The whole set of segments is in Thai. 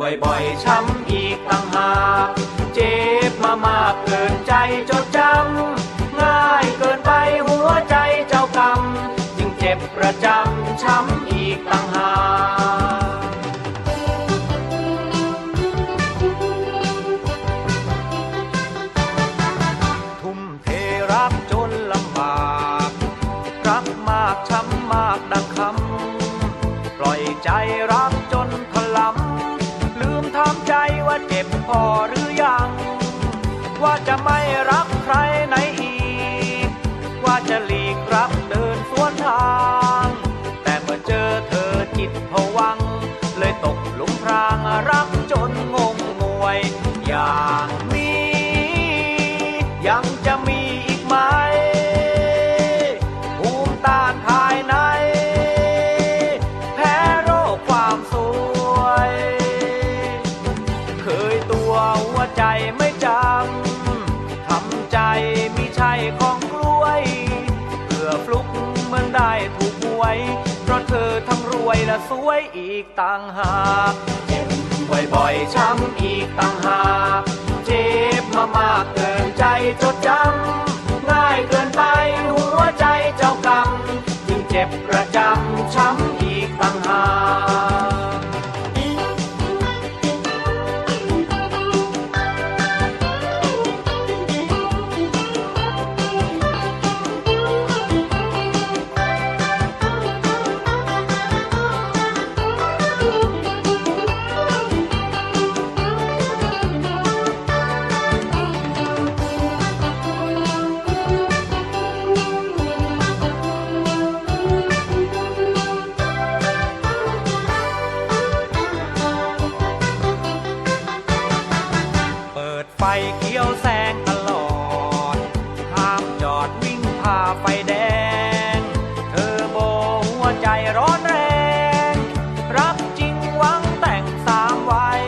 บ่อยๆ ช้ำอีกต่างหากเจ็บมามากเกินใจจดจำง่ายเกินไปหัวใจเจ้ากรรม จึงเจ็บประจำช้ำอีกต่างหาก เจ็บพอหรือยัง ว่าจะไม่รักใครไหนอีก ว่าจะหลีกรับเดินสวนทาง สวยอีกต่างหากเจ็บบ่อยๆช้ำอีกต่างหากเจ็บมามากเกินใจจดจำง่ายเกินไปหัวใจเจ้ากรรมจึงเจ็บประจำช้ำอีกต่างหาก เขียวแสงตลอด ห้ามจอดวิ่งผ่าไฟแดง เธอโบหัวใจร้อนแรง รักจริงหวังแต่งสามวัย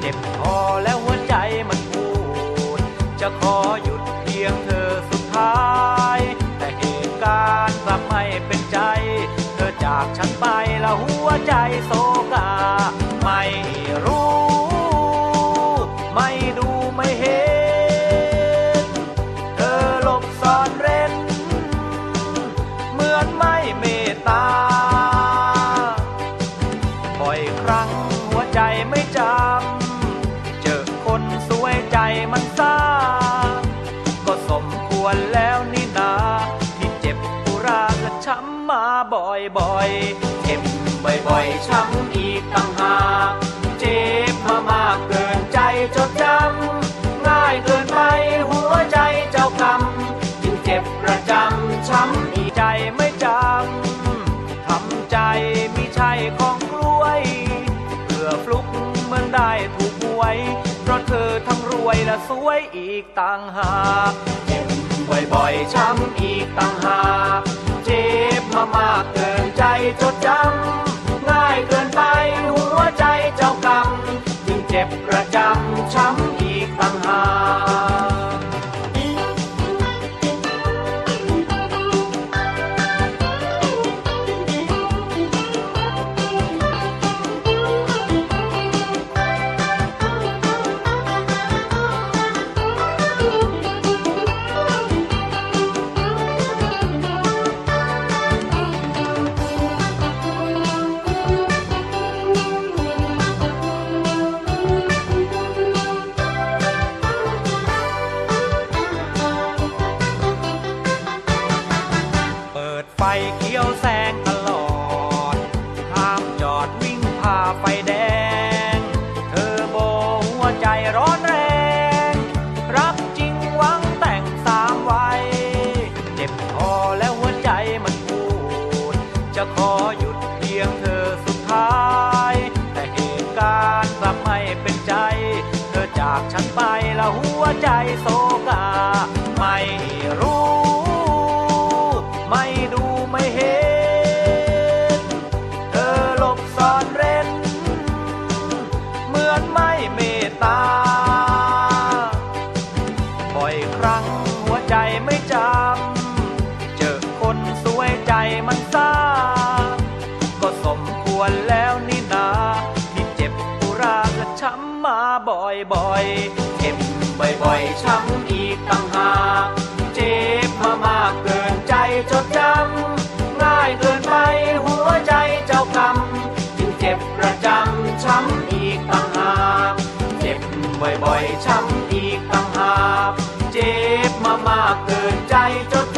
เจ็บพอแล้วหัวใจมันพูดจะขอหยุดเพียงเธอ รั้งหัวใจไม่จำ เจอคนสวยใจมันซ่า ก็สมควรแล้วนี่นาที่เจ็บปุราและช้ำมาบ่อยๆเจ็บบ่อยๆช้ำอีกต่างหาก ถูกหวย เพราะเธอทั้งรวยและสวยอีกต่างหากเจ็บบ่อยๆช้ำอีกต่างหากเจ็บมามากเกินใจจดจำง่ายเกินไปหัวใจเจ้ากรรมจึงเจ็บประจำช้ำ จะขอหยุดเพียงเธอสุดท้าย แต่เหตุการณ์กลับไม่เป็นใจ เธอจากฉันไปแล้วหัวใจโศกา วนแล้วนี่นาที่เจ็บปุราก็ช้ำมาบ่อยๆเจ็บบ่อยๆช้ำอีกตั้งหากเจ็บมามากเกินใจจดจำง่ายเกินไปหัวใจเจ้ากรรมจึงเจ็บประจำช้ำอีกตั้งหากเจ็บบ่อยๆช้ำอีกตั้งหากเจ็บมามากเกินใจจด